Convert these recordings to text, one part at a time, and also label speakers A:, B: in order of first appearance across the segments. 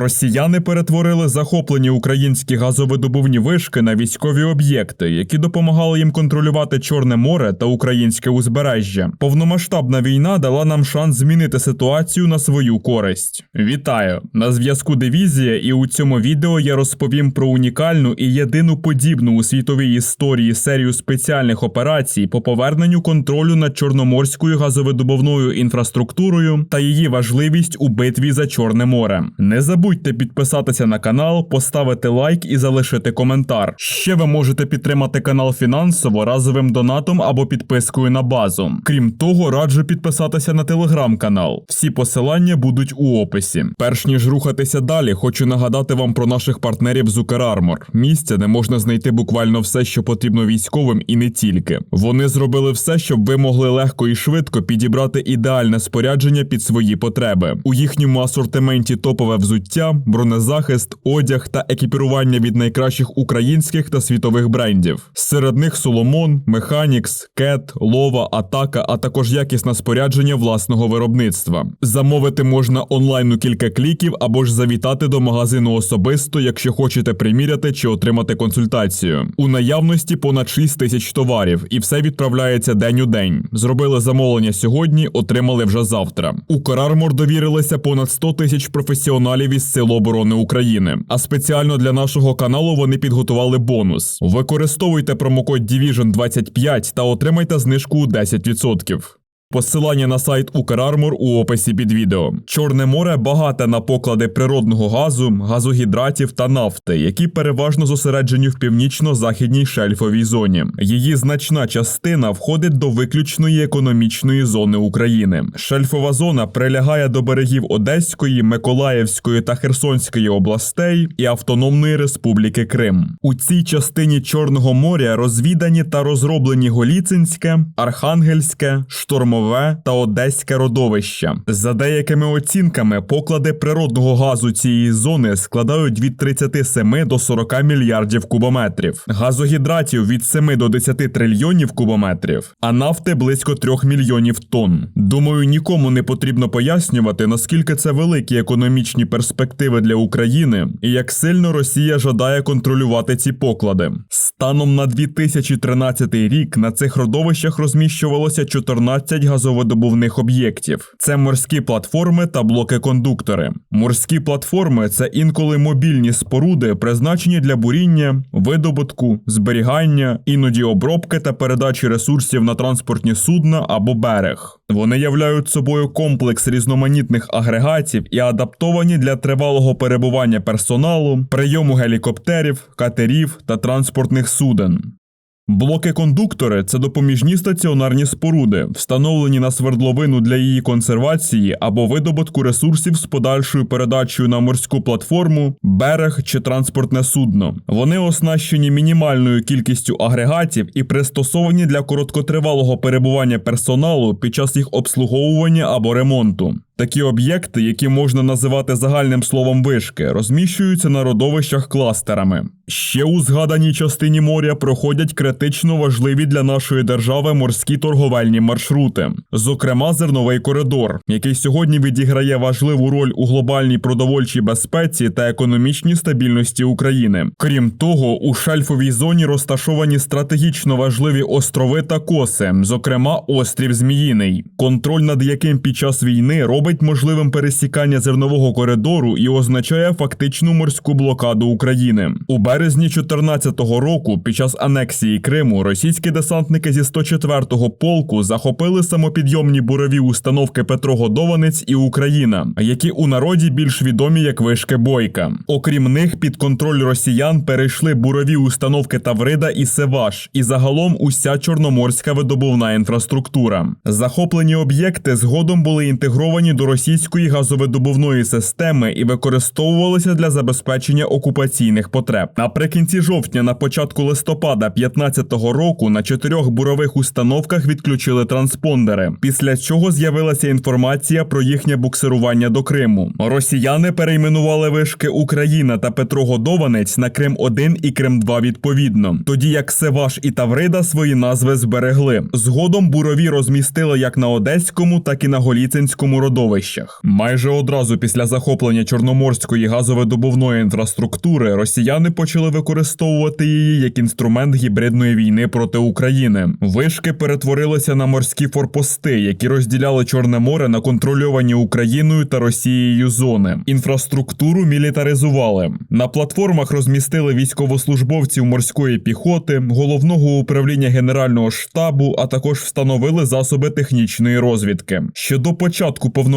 A: Росіяни перетворили захоплені українські газовидобувні вишки на військові об'єкти, які допомагали їм контролювати Чорне море та українське узбережжя. Повномасштабна війна дала нам шанс змінити ситуацію на свою користь. Вітаю! На зв'язку дивізія, і у цьому відео я розповім про унікальну і єдину подібну у світовій історії серію спеціальних операцій по поверненню контролю над чорноморською газовидобувною інфраструктурою та її важливість у битві за Чорне море. Не забудьте підписатися на канал, поставити лайк і залишити коментар. Ще ви можете підтримати канал фінансово разовим донатом або підпискою на базу. Крім того, раджу підписатися на телеграм-канал. Всі посилання будуть у описі. Перш ніж рухатися далі, хочу нагадати вам про наших партнерів з Ukr місця, де можна знайти буквально все, що потрібно військовим, і не тільки. Вони зробили все, щоб ви могли легко і швидко підібрати ідеальне спорядження під свої потреби. У їхньому асортименті топове взуття, бронезахист, одяг та екіпірування від найкращих українських та світових брендів. Серед них Соломон, Механікс, Кет, Лова, Атака, а також якісне спорядження власного виробництва. Замовити можна онлайн у кілька кліків або ж завітати до магазину особисто, якщо хочете приміряти чи отримати консультацію. У наявності понад 6 тисяч товарів, і все відправляється день у день. Зробили замовлення сьогодні, отримали вже завтра. У Карармор довірилися понад 100 тисяч професіоналів із Сил оборони України. А спеціально для нашого каналу вони підготували бонус. Використовуйте промокод Division25 та отримайте знижку у 10%. Посилання на сайт Укрармор у описі під відео. Чорне море багате на поклади природного газу, газогідратів та нафти, які переважно зосереджені в північно-західній шельфовій зоні. Її значна частина входить до виключної економічної зони України. Шельфова зона прилягає до берегів Одеської, Миколаївської та Херсонської областей і Автономної Республіки Крим. У цій частині Чорного моря розвідані та розроблені Голіцинське, Архангельське, Штормове та Одеське родовища. За деякими оцінками, поклади природного газу цієї зони складають від 37 до 40 мільярдів кубометрів, газогідратів від 7 до 10 трильйонів кубометрів, а нафти близько 3 мільйонів тонн. Думаю, нікому не потрібно пояснювати, наскільки це великі економічні перспективи для України і як сильно Росія жадає контролювати ці поклади. Станом на 2013 рік на цих родовищах розміщувалося 14 газовидобувних об'єктів. Це морські платформи та блоки-кондуктори. Морські платформи це інколи мобільні споруди, призначені для буріння, видобутку, зберігання, іноді обробки та передачі ресурсів на транспортні судна або берег. Вони являють собою комплекс різноманітних агрегатів і адаптовані для тривалого перебування персоналу, прийому гелікоптерів, катерів та транспортних суден. Блоки-кондуктори це допоміжні стаціонарні споруди, встановлені на свердловину для її консервації або видобутку ресурсів з подальшою передачею на морську платформу, берег чи транспортне судно. Вони оснащені мінімальною кількістю агрегатів і пристосовані для короткотривалого перебування персоналу під час їх обслуговування або ремонту. Такі об'єкти, які можна називати загальним словом вишки, розміщуються на родовищах кластерами. Ще у згаданій частині моря проходять критично важливі для нашої держави морські торговельні маршрути, зокрема зерновий коридор, який сьогодні відіграє важливу роль у глобальній продовольчій безпеці та економічній стабільності України. Крім того, у шельфовій зоні розташовані стратегічно важливі острови та коси, зокрема острів Зміїний, контроль над яким під час війни робить можливим пересікання зернового коридору і означає фактичну морську блокаду України. У березні 2014 року, під час анексії Криму, російські десантники зі 104-го полку захопили самопідйомні бурові установки Петрогодованець і Україна, які у народі більш відомі як вишки Бойка. Окрім них, під контроль росіян перейшли бурові установки Таврида і Севаш, і загалом уся чорноморська видобувна інфраструктура. Захоплені об'єкти згодом були інтегровані до російської газовидобувної системи і використовувалися для забезпечення окупаційних потреб. Наприкінці жовтня, на початку листопада 2015 року, на чотирьох бурових установках відключили транспондери, після чого з'явилася інформація про їхнє буксирування до Криму. Росіяни перейменували вишки Україна та Петрогодованець на Крим 1 і Крим 2 відповідно, тоді як Севаш і Таврида свої назви зберегли. Згодом бурові розмістили як на Одеському, так і на Голіцинському родовищі. Родовищах. Майже одразу після захоплення чорноморської газовидобувної інфраструктури росіяни почали використовувати її як інструмент гібридної війни проти України. Вишки перетворилися на морські форпости, які розділяли Чорне море на контрольовані Україною та Росією зони. Інфраструктуру мілітаризували. На платформах розмістили військовослужбовців морської піхоти, головного управління Генерального штабу, а також встановили засоби технічної розвідки. Ще до початку повномасштабного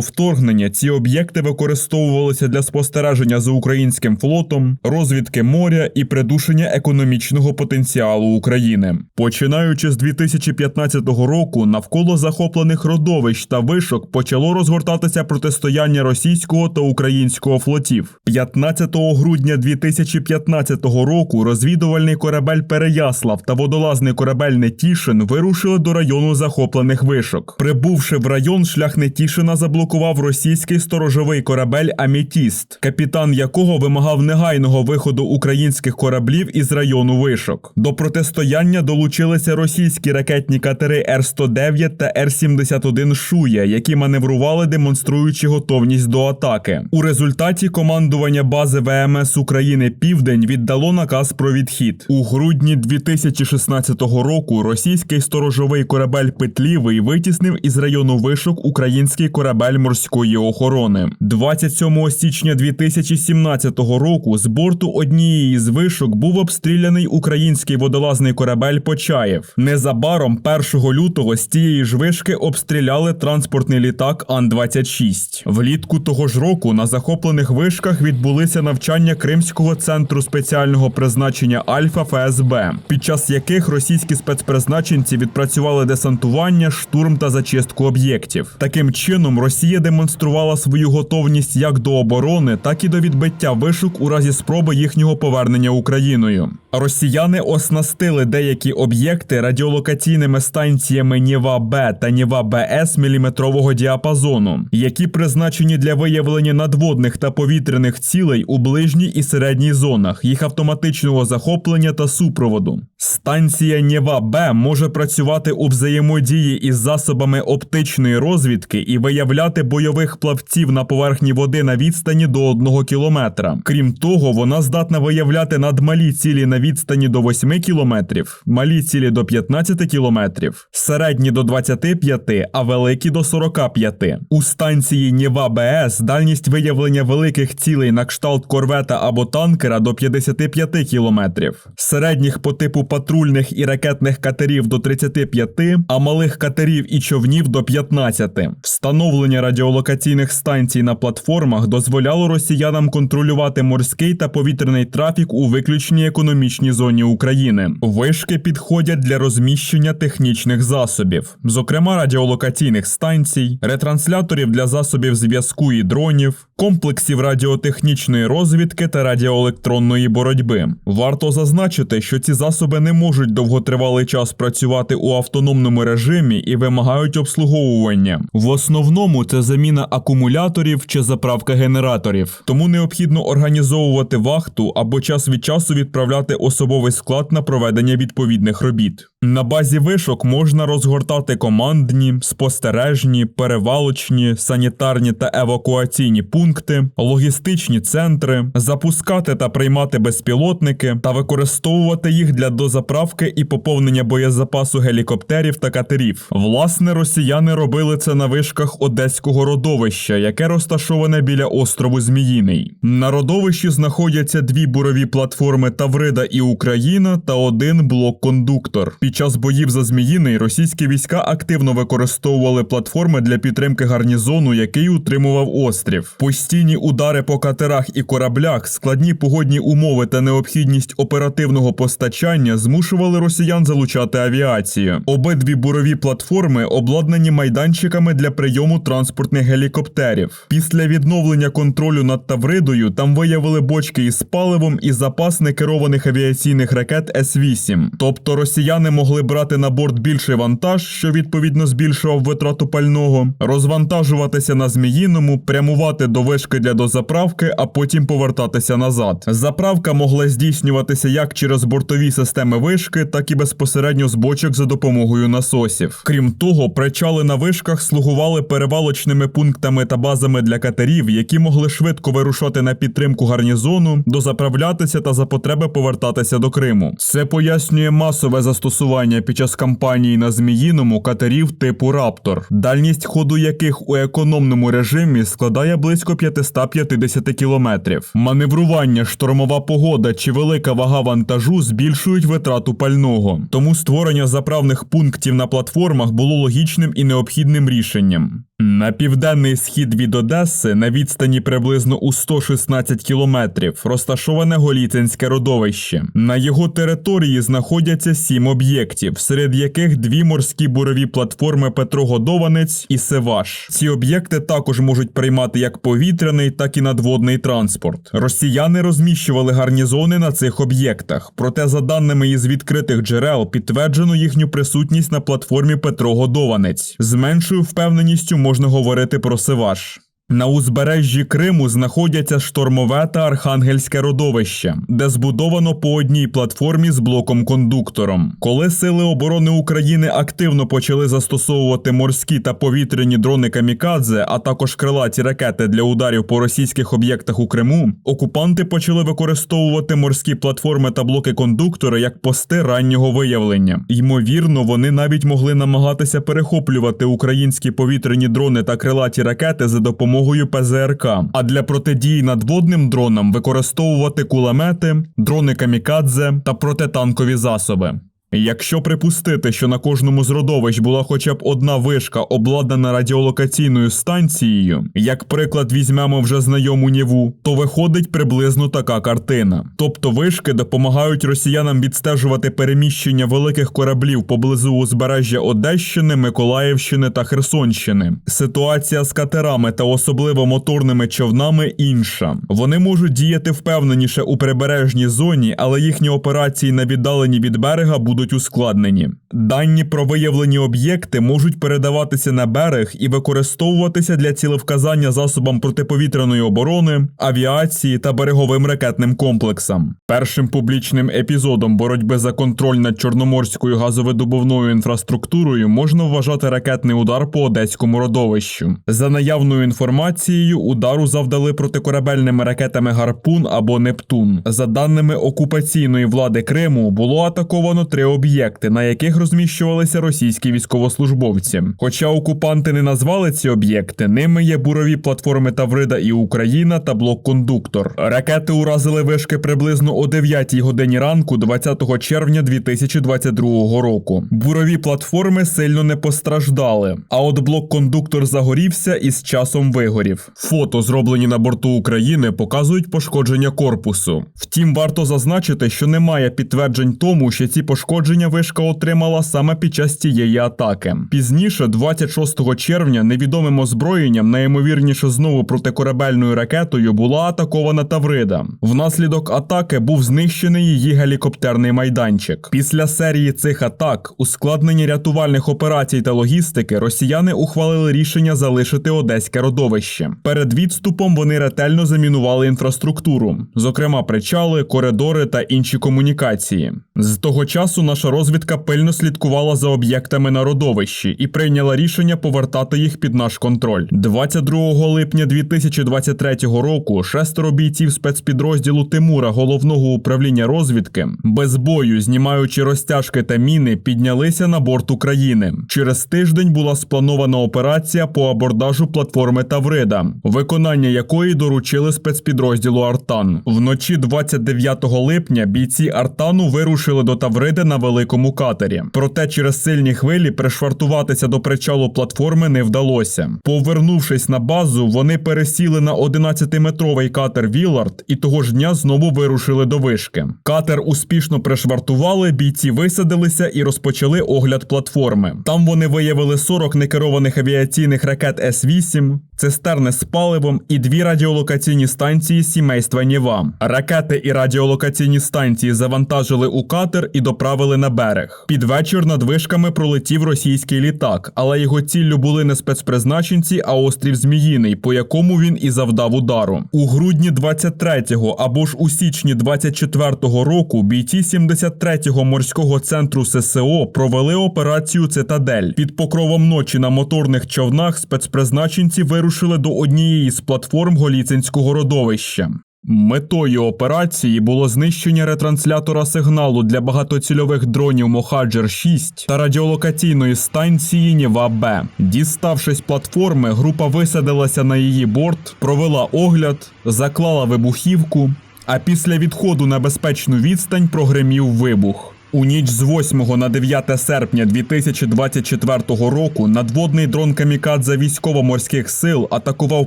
A: вторгнення ці об'єкти використовувалися для спостереження за українським флотом, розвідки моря і придушення економічного потенціалу України. Починаючи з 2015 року, навколо захоплених родовищ та вишок почало розгортатися протистояння російського та українського флотів. 15 грудня 2015 року розвідувальний корабель Переяслав та водолазний корабель Нетішин вирушили до району захоплених вишок. Прибувши в район, шлях Нетішина заблокував російський сторожовий корабель Амітіст, капітан якого вимагав негайного виходу українських кораблів із району вишок. До протистояння долучилися російські ракетні катери Р-109 та Р-71 Шуя, які маневрували, демонструючи готовність до атаки. У результаті командування бази ВМС України Південь віддало наказ про відхід. У грудні 2016 року російський сторожовий корабель Петлівий витіснив із району вишок український корабель морської охорони. 27 січня 2017 року з борту однієї з вишок був обстріляний український водолазний корабель Почаєв. Незабаром 1 лютого з тієї ж вишки обстріляли транспортний літак Ан-26. Влітку того ж року на захоплених вишках відбулися навчання Кримського центру спеціального призначення Альфа ФСБ, під час яких російські спецпризначенці відпрацювали десантування, штурм та зачистку об'єктів. Таким чином, Росія демонструвала свою готовність як до оборони, так і до відбиття вишок у разі спроби їхнього повернення Україною. Росіяни оснастили деякі об'єкти радіолокаційними станціями Ніва Б та Ніва БС міліметрового діапазону, які призначені для виявлення надводних та повітряних цілей у ближній і середній зонах, їх автоматичного захоплення та супроводу. Станція Ніва Б може працювати у взаємодії із засобами оптичної розвідки і виявляти бойових плавців на поверхні води на відстані до 1 кілометра. Крім того, вона здатна виявляти надмалі цілі на відстані до 8 кілометрів, малі цілі до 15 кілометрів, середні до 25, а великі до 45. У станції Ніва БС дальність виявлення великих цілей на кшталт корвета або танкера до 55 кілометрів, середніх по типу патрульних і ракетних катерів до 35, а малих катерів і човнів до 15. Встановлення радіолокаційних станцій на платформах дозволяло росіянам контролювати морський та повітряний трафік у виключній економічній зоні України. Вишки підходять для розміщення технічних засобів, зокрема радіолокаційних станцій, ретрансляторів для засобів зв'язку і дронів, комплексів радіотехнічної розвідки та радіоелектронної боротьби. Варто зазначити, що ці засоби не можуть довготривалий час працювати у автономному режимі і вимагають обслуговування. В основному це заміна акумуляторів чи заправка генераторів, тому необхідно організовувати вахту або час від часу відправляти особовий склад на проведення відповідних робіт. На базі вишок можна розгортати командні, спостережні, перевалочні, санітарні та евакуаційні пункти, логістичні центри, запускати та приймати безпілотники та використовувати їх для дозаправки і поповнення боєзапасу гелікоптерів та катерів. Власне, росіяни робили це на вишках одеського родовища, яке розташоване біля острову Зміїний. На родовищі знаходяться дві бурові платформи Таврида і Україна та один блок-кондуктор. Під час боїв за Зміїний російські війська активно використовували платформи для підтримки гарнізону, який утримував острів. Постійні удари по катерах і кораблях, складні погодні умови та необхідність оперативного постачання змушували росіян залучати авіацію. Обидві бурові платформи обладнані майданчиками для прийому транспортних гелікоптерів. Після відновлення контролю над Тавридою там виявили бочки із паливом і запас некерованих авіаційних ракет С-8. Тобто росіяни могли брати на борт більший вантаж, що відповідно збільшував витрату пального, розвантажуватися на Зміїному, прямувати до вишки для дозаправки, а потім повертатися назад. Заправка могла здійснюватися як через бортові системи вишки, так і безпосередньо з бочок за допомогою насосів. Крім того, причали на вишках слугували перевалочними пунктами та базами для катерів, які могли швидко вирушати на підтримку гарнізону, дозаправлятися та за потреби повертатися до Криму. Це пояснює масове застосування під час кампанії на Зміїному катерів типу Раптор, дальність ходу яких у економному режимі складає близько 550 кілометрів. Маневрування, штормова погода чи велика вага вантажу збільшують витрату пального. Тому створення заправних пунктів на платформах було логічним і необхідним рішенням. На південний схід від Одеси, на відстані приблизно у 116 кілометрів, розташоване Голіцинське родовище. На його території знаходяться сім об'єктів, серед яких дві морські бурові платформи Петрогодованець і Севаш. Ці об'єкти також можуть приймати як повітряний, так і надводний транспорт. Росіяни розміщували гарнізони на цих об'єктах, проте, за даними із відкритих джерел, підтверджено їхню присутність на платформі Петрогодованець. З меншою впевненістю можна говорити про Севаш. На узбережжі Криму знаходяться штормове та архангельське родовище, де збудовано по одній платформі з блоком-кондуктором. Коли сили оборони України активно почали застосовувати морські та повітряні дрони камікадзе, а також крилаті ракети для ударів по російських об'єктах у Криму, окупанти почали використовувати морські платформи та блоки-кондуктори як пости раннього виявлення. Ймовірно, вони навіть могли намагатися перехоплювати українські повітряні дрони та крилаті ракети за допомогою ПЗРК, а для протидії надводним дронам використовувати кулемети, дрони камікадзе та протитанкові засоби. Якщо припустити, що на кожному з родовищ була хоча б одна вишка, обладнана радіолокаційною станцією, як приклад візьмемо вже знайому Ніву, то виходить приблизно така картина. Тобто вишки допомагають росіянам відстежувати переміщення великих кораблів поблизу узбережжя Одещини, Миколаївщини та Херсонщини. Ситуація з катерами та особливо моторними човнами інша. Вони можуть діяти впевненіше у прибережній зоні, але їхні операції на віддаленні від берега будуть ускладнені. Дані про виявлені об'єкти можуть передаватися на берег і використовуватися для цілевказання засобам протиповітряної оборони, авіації та береговим ракетним комплексам. Першим публічним епізодом боротьби за контроль над чорноморською газовидобувною інфраструктурою можна вважати ракетний удар по одеському родовищу. За наявною інформацією, удару завдали протикорабельними ракетами Гарпун або Нептун. За даними окупаційної влади Криму, було атаковано три об'єкти, на яких розміщувалися російські військовослужбовці. Хоча окупанти не назвали ці об'єкти, ними є бурові платформи Таврида і Україна та блок-кондуктор. Ракети уразили вишки приблизно о 9 годині ранку, 20 червня 2022 року. Бурові платформи сильно не постраждали, а от блок-кондуктор загорівся і з часом вигорів. Фото, зроблені на борту України, показують пошкодження корпусу. Втім, варто зазначити, що немає підтверджень тому, що ці пошкодження вишка отримала саме під час цієї атаки. Пізніше, 26 червня, невідомим озброєнням, найімовірніше знову протикорабельною ракетою, була атакована Таврида. Внаслідок атаки був знищений її гелікоптерний майданчик. Після серії цих атак, ускладнення рятувальних операцій та логістики, росіяни ухвалили рішення залишити одеське родовище. Перед відступом вони ретельно замінували інфраструктуру, зокрема причали, коридори та інші комунікації. З того часу наша розвідка пильно слідкувала за об'єктами на родовищі і прийняла рішення повертати їх під наш контроль. 22 липня 2023 року шестеро бійців спецпідрозділу Тимура головного управління розвідки без бою, знімаючи розтяжки та міни, піднялися на борт України. Через тиждень була спланована операція по абордажу платформи Таврида, виконання якої доручили спецпідрозділу Артан. Вночі 29 липня бійці Артану вирушили до Тавриди на великому катері. Проте через сильні хвилі пришвартуватися до причалу платформи не вдалося. Повернувшись на базу, вони пересіли на 11-метровий катер Вілард і того ж дня знову вирушили до вишки. Катер успішно пришвартували, бійці висадилися і розпочали огляд платформи. Там вони виявили 40 некерованих авіаційних ракет С-8, цистерни з паливом і дві радіолокаційні станції сімейства Ніва. Ракети і радіолокаційні станції завантажили у катер і доправили на берег. Під вечір над вишками пролетів російський літак, але його ціллю були не спецпризначенці, а острів Зміїний, по якому він і завдав удару. У грудні 23-го або ж у січні 24-го року бійці 73-го морського центру ССО провели операцію Цитадель. Під покровом ночі на моторних човнах спецпризначенці вирушили до однієї з платформ Голіцинського родовища. Метою операції було знищення ретранслятора сигналу для багатоцільових дронів Мохаджер 6 та радіолокаційної станції Ніва Б. Діставшись платформи, група висадилася на її борт, провела огляд, заклала вибухівку, а після відходу на безпечну відстань прогремів вибух. У ніч з 8 на 9 серпня 2024 року надводний дрон Камікадзе військово-морських сил атакував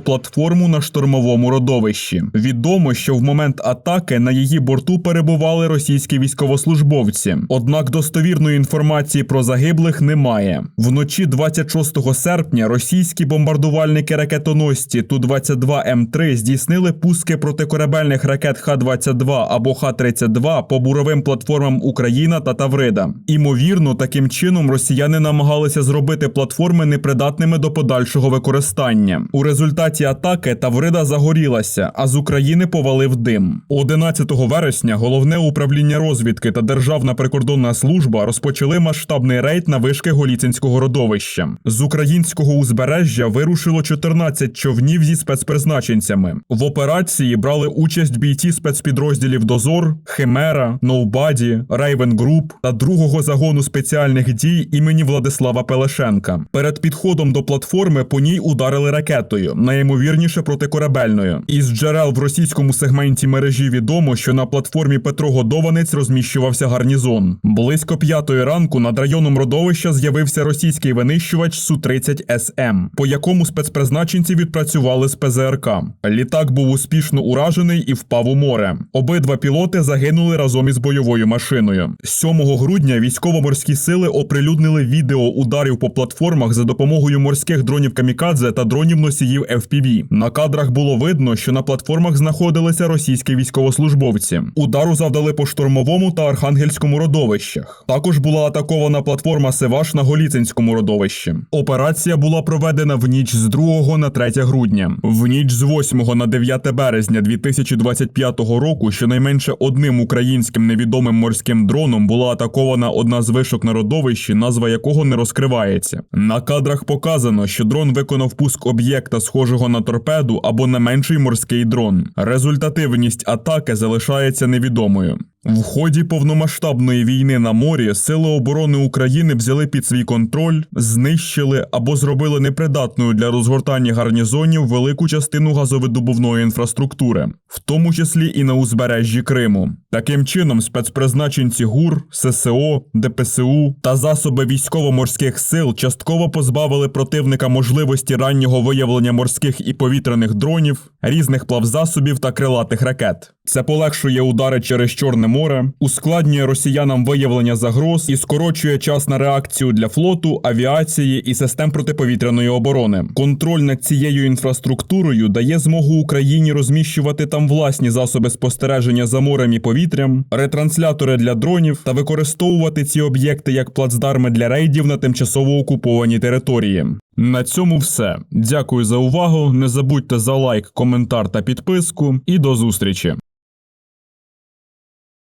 A: платформу на штурмовому родовищі. Відомо, що в момент атаки на її борту перебували російські військовослужбовці. Однак достовірної інформації про загиблих немає. Вночі 26 серпня російські бомбардувальники ракетоносці Ту-22М3 здійснили пуски протикорабельних ракет Х-22 або Х-32 по буровим платформам України та Таврида. Імовірно, таким чином росіяни намагалися зробити платформи непридатними до подальшого використання. У результаті атаки Таврида загорілася, а з України повалив дим. 11 вересня головне управління розвідки та Державна прикордонна служба розпочали масштабний рейд на вишки Голіцинського родовища. З українського узбережжя вирушило 14 човнів зі спецпризначенцями. В операції брали участь бійці спецпідрозділів Дозор, Химера, Ноубаді, Рейвен Груп та другого загону спеціальних дій імені Владислава Пелешенка. Перед підходом до платформи по ній ударили ракетою, найімовірніше протикорабельною. Із джерел в російському сегменті мережі відомо, що на платформі Петро Годованець розміщувався гарнізон. Близько п'ятої ранку над районом родовища з'явився російський винищувач Су-30 СМ, по якому спецпризначенці відпрацювали з ПЗРК. Літак був успішно уражений і впав у море. Обидва пілоти загинули разом із бойовою машиною. 7 грудня військово-морські сили оприлюднили відео ударів по платформах за допомогою морських дронів камікадзе та дронів носіїв FPV. На кадрах було видно, що на платформах знаходилися російські військовослужбовці. Удару завдали по штурмовому та архангельському родовищах. Також була атакована платформа Севаш на Голіцинському родовищі. Операція була проведена в ніч з 2 на 3 грудня. В ніч з 8 на 9 березня 2025 року щонайменше одним українським невідомим морським дроном була атакована одна з вишок на родовищі, назва якого не розкривається. На кадрах показано, що дрон виконав пуск об'єкта, схожого на торпеду або на менший морський дрон. Результативність атаки залишається невідомою. В ході повномасштабної війни на морі Сили оборони України взяли під свій контроль, знищили або зробили непридатною для розгортання гарнізонів велику частину газовидобувної інфраструктури, в тому числі і на узбережжі Криму. Таким чином, спецпризначенці ГУР, ССО, ДПСУ та засоби військово-морських сил частково позбавили противника можливості раннього виявлення морських і повітряних дронів, різних плавзасобів та крилатих ракет. Це полегшує удари через Чорне море, ускладнює росіянам виявлення загроз і скорочує час на реакцію для флоту, авіації і систем протиповітряної оборони. Контроль над цією інфраструктурою дає змогу Україні розміщувати там власні засоби спостереження за морем і повітрям, ретранслятори для дронів та використовувати ці об'єкти як плацдарми для рейдів на тимчасово окуповані території. На цьому все. Дякую за увагу. Не забудьте за лайк, коментар та підписку. І до зустрічі.